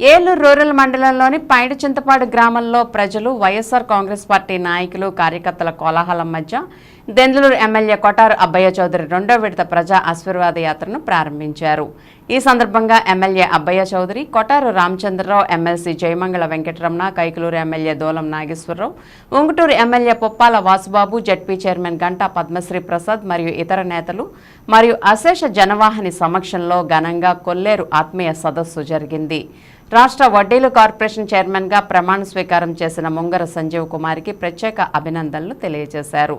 Eluru rural మండలంలోని పైడి చింతపాడు గ్రామంలో ప్రజలు వైఎస్ఆర్ కాంగ్రెస్ పార్టీ నాయకులు కార్యకర్తల కోలాహలం మధ్య దెందులూరు ఎమ్మెల్యే కొటారు అబ్బయ్య చౌదరి రెండో విడత ప్రజా ఆశీర్వాద యాత్రను ప్రారంభించారు. ఈ సందర్భంగా MLA Abbaiah Chowdary Kotaru Ramachandrarao MLC Jayamangala Venkataramana Kaikaluru MLA Dolam Nageswararao Unguturu MLA Poppala Vasubabu ZP chairman Ganta Padmasri Prasad మరియు ఇతర నేతలు మరియు అశేష జనవాహిని సమక్షంలో ఘనంగా కొల్లేరు ఆత్మీయ సదస్సు జరిగింది. రాష్ట్ర వడ్డీలు కార్పొరేషన్ చైర్మన్గా ప్రమాణ స్వీకారం చేసిన ముంగర సంజీవ్ కుమార్కి ప్రత్యేక అభినందనలు తెలియజేశారు.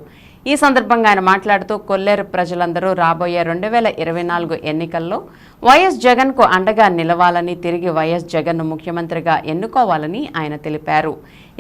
ఈ సందర్భంగా ఆయన మాట్లాడుతూ కొల్లేరు ప్రజలందరూ రాబోయే రెండు వేల ఇరవై నాలుగు ఎన్నికల్లో వైఎస్ జగన్కు అండగా నిలవాలని తిరిగి వైఎస్ జగన్ను ముఖ్యమంత్రిగా ఎన్నుకోవాలని ఆయన తెలిపారు.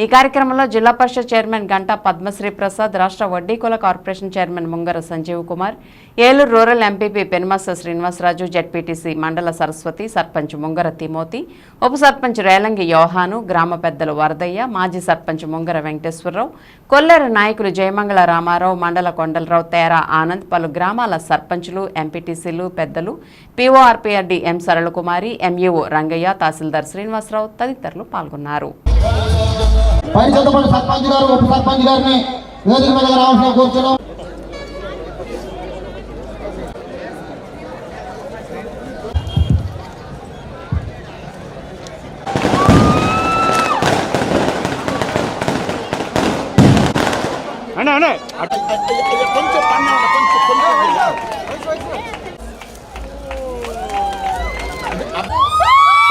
ఈ కార్యక్రమంలో జిల్లా పరిషత్ చైర్మన్ గంటా పద్మశ్రీ ప్రసాద్ రాష్ట్ర Vaddikula corporation chairman Mungara Sanjeev Kumar Eluru rural MPP Penumasa Srinivasaraju ZPTC Mandala Saraswathi sarpanch Mungara Timothy ఉప సర్పంచ్ రేలంగి యోహాను గ్రామ పెద్దలు వరదయ్య మాజీ సర్పంచ్ ముంగర వెంకటేశ్వరరావు కొల్లేరు నాయకులు జయమంగళ రామారావు మండల కొండలరావు తేరా ఆనంద్ పలు గ్రామాల సర్పంచులు ఎంపీటీసీలు పెద్దలు PORPRD M Saralakumari MEO Rangaiah tahsildar Srinivasarao తదితరులు పాల్గొన్నారు. పైన సర్పంచ్ గారు ఉప సర్పంచ్ గారిని వేదిక మీద రావాల్సిన కూర్చున్నాం.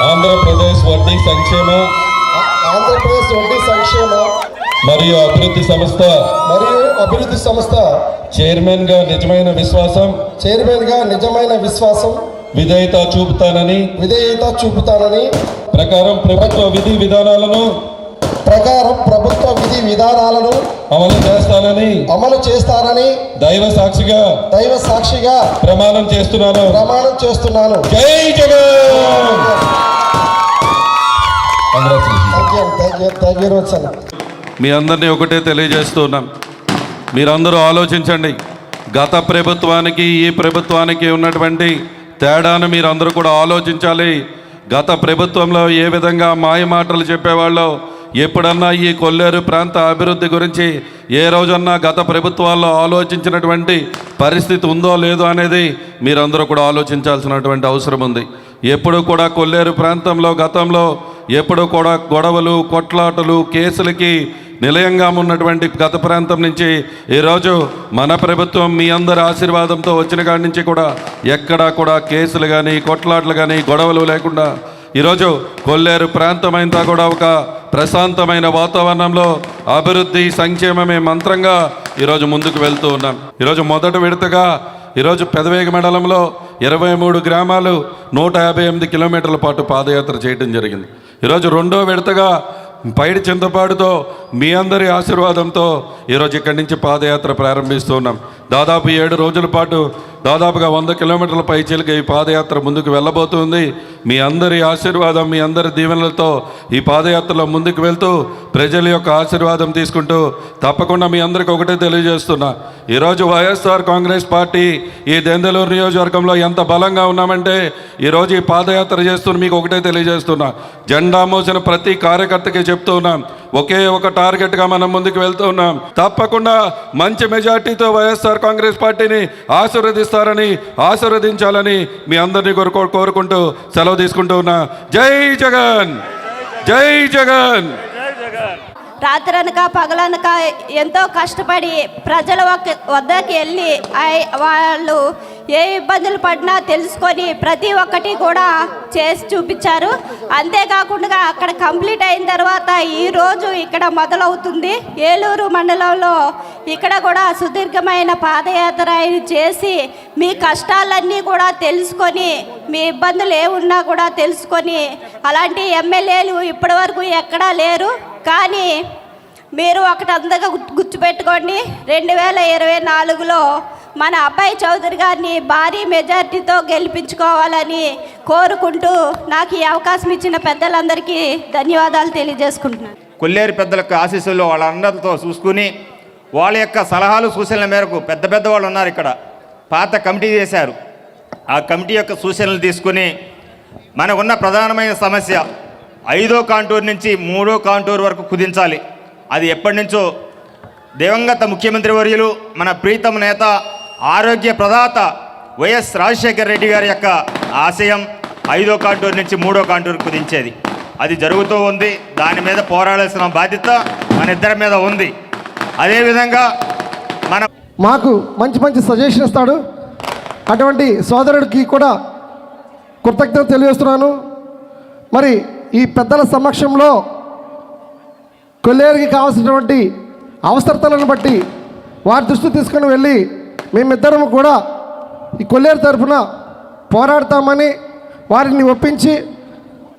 ఆంధ్రప్రదేశ్ వడ్డీ సంక్షేమ ఆంధ్రప్రదేశ్ వడ్డీ సంక్షేమ మరియు అభివృద్ధి సంస్థ. మరియు అభివృద్ధి సంస్థ. చైర్మన్గా నిజమైన విశ్వాసం. చైర్మన్గా నిజమైన విశ్వాసం. విధేయత చూపుతానని. విధేయత చూపుతానని. ప్రకారం ప్రభుత్వ విధి విధానాలను. ప్రకారం విధానాలను అమలు చేస్తానని అమలు చేస్తానని దైవ సాక్షిగా దైవ సాక్షిగా ప్రమాణం చేస్తున్నాను. ప్రమాణం చేస్తున్నాను. జై జగన్! మీ అందరినీ ఒకటే తెలియజేస్తున్నాం మీరందరూ ఆలోచించండి. గత ప్రభుత్వానికి ఈ ప్రభుత్వానికి ఉన్నటువంటి తేడాను మీరందరూ కూడా ఆలోచించాలి. గత ప్రభుత్వంలో ఏ విధంగా మాయ మాటలు చెప్పేవాళ్ళో ఎప్పుడన్నా ఈ కొల్లేరు ప్రాంత అభివృద్ధి గురించి ఏ రోజన్నా గత ప్రభుత్వాల్లో ఆలోచించినటువంటి పరిస్థితి ఉందో లేదో అనేది మీరందరూ కూడా ఆలోచించాల్సినటువంటి అవసరం ఉంది. ఎప్పుడు కూడా కొల్లేరు ప్రాంతంలో గతంలో ఎప్పుడు కూడా గొడవలు కొట్లాటలు కేసులకి నిలయంగా ఉన్నటువంటి గత ప్రాంతం నుంచి ఈరోజు మన ప్రభుత్వం మీ అందరి ఆశీర్వాదంతో వచ్చిన కాడి నుంచి కూడా ఎక్కడా కూడా కేసులు కానీ కొట్లాటలు కానీ గొడవలు లేకుండా ఈరోజు కొల్లేరు ప్రాంతమంతా కూడా ఒక ప్రశాంతమైన వాతావరణంలో అభివృద్ధి సంక్షేమమే మంత్రంగా ఈరోజు ముందుకు వెళ్తూ ఉన్నాం. ఈరోజు మొదట విడతగా ఈరోజు పెదవేగ మండలంలో ఇరవై మూడు గ్రామాలు నూట యాభై ఎనిమిది కిలోమీటర్ల పాటు పాదయాత్ర చేయడం జరిగింది. ఈరోజు రెండో విడతగా పైడి చింతపాడుతో మీ అందరి ఆశీర్వాదంతో ఈరోజు ఇక్కడి నుంచి పాదయాత్ర ప్రారంభిస్తున్నాం దాదాపు ఏడు రోజుల పాటు దాదాపుగా వంద కిలోమీటర్ల పైచీలకి ఈ పాదయాత్ర ముందుకు వెళ్ళబోతుంది. మీ అందరి ఆశీర్వాదం మీ అందరి దీవెనలతో ఈ పాదయాత్రలో ముందుకు వెళ్తూ ప్రజల యొక్క ఆశీర్వాదం తీసుకుంటూ తప్పకుండా మీ అందరికి ఒకటే తెలియజేస్తున్నా. ఈరోజు వైఎస్ఆర్ కాంగ్రెస్ పార్టీ ఈ దెందలూరు నియోజకవర్గంలో ఎంత బలంగా ఉన్నామంటే ఈరోజు ఈ పాదయాత్ర చేస్తున్న మీకు ఒకటే తెలియజేస్తున్నా. జెండా మోసిన ప్రతి కార్యకర్తకి చెప్తూ ఉన్నాం. ఒకే ఒక టార్గెట్గా మనం ముందుకు వెళ్తూ ఉన్నాం. తప్పకుండా మంచి మెజార్టీతో వైఎస్ఆర్ కాంగ్రెస్ పార్టీని ఆశీర్వదిస్తారని ఆశీర్వదించాలని మీ అందరినీ కోరుకో కోరుకుంటూ సెలవు తీసుకుంటూ ఉన్నా. జై జగన్! జై జగన్! రాత్రనక పగలనక ఎంతో కష్టపడి ప్రజల వద్దకి వెళ్ళి వాళ్ళు ఏ ఇబ్బందులు పడినా తెలుసుకొని ప్రతి ఒక్కటి కూడా చేసి చూపించారు. అంతేకాకుండా అక్కడ కంప్లీట్ అయిన తర్వాత ఈరోజు ఇక్కడ మొదలవుతుంది. ఏలూరు మండలంలో ఇక్కడ కూడా సుదీర్ఘమైన పాదయాత్ర చేసి మీ కష్టాలన్నీ కూడా తెలుసుకొని మీ ఇబ్బందులు ఏమున్నా కూడా తెలుసుకొని అలాంటి ఎమ్మెల్యేలు ఇప్పటివరకు ఎక్కడా లేరు. కానీ మీరు ఒకటి అందగా గుర్తుపెట్టుకోండి. రెండు వేల ఇరవై నాలుగులో మన అబ్బాయి చౌదరి గారిని భారీ మెజార్టీతో గెలిపించుకోవాలని కోరుకుంటూ నాకు ఈ అవకాశం ఇచ్చిన పెద్దలందరికీ ధన్యవాదాలు తెలియజేసుకుంటున్నాను. కొల్లేరు పెద్దలకు ఆశీస్సులు వాళ్ళందరితో చూసుకుని వాళ్ళ యొక్క సలహాలు సూచనల మేరకు పెద్ద పెద్ద వాళ్ళు ఉన్నారు ఇక్కడ. పాత కమిటీ చేశారు. ఆ కమిటీ యొక్క సూచనలు తీసుకుని మనకున్న ప్రధానమైన సమస్య ఐదో కాంటూర్ నుంచి మూడో కాంటూర్ వరకు కుదించాలి. అది ఎప్పటి నుంచో దివంగత ముఖ్యమంత్రి వర్యులు మన ప్రీతం నేత ఆరోగ్య ప్రదాత వైఎస్ రాజశేఖర రెడ్డి గారి యొక్క ఆశయం ఐదో కాంటూర్ నుంచి మూడో కాంటూర్ కుదించేది అది జరుగుతూ ఉంది. దాని మీద పోరాడాల్సిన బాధ్యత మన ఇద్దరి మీద ఉంది. అదేవిధంగా మన మాకు మంచి మంచి సజెషన్ ఇస్తాడు. అటువంటి సోదరుడికి కూడా కృతజ్ఞత తెలియజేస్తున్నాను. మరి ఈ పెద్దల సమక్షంలో కొల్లేరుకి కావాల్సినటువంటి అవసరతలను బట్టి వారి దృష్టి తీసుకొని వెళ్ళి మేమిద్దరం కూడా ఈ కొల్లేరు తరఫున పోరాడతామని వారిని ఒప్పించి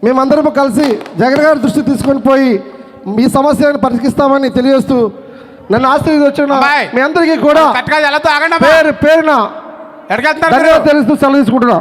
మేమందరము కలిసి జగన్ గారి దృష్టి తీసుకొని పోయి ఈ సమస్యలను పరిష్కరిస్తామని తెలియజేస్తూ నన్ను అమ్మాయి. మీ అందరికీ కూడా. పేరు పేరున తెలుస్తూ సెలవు తీసుకుంటున్నా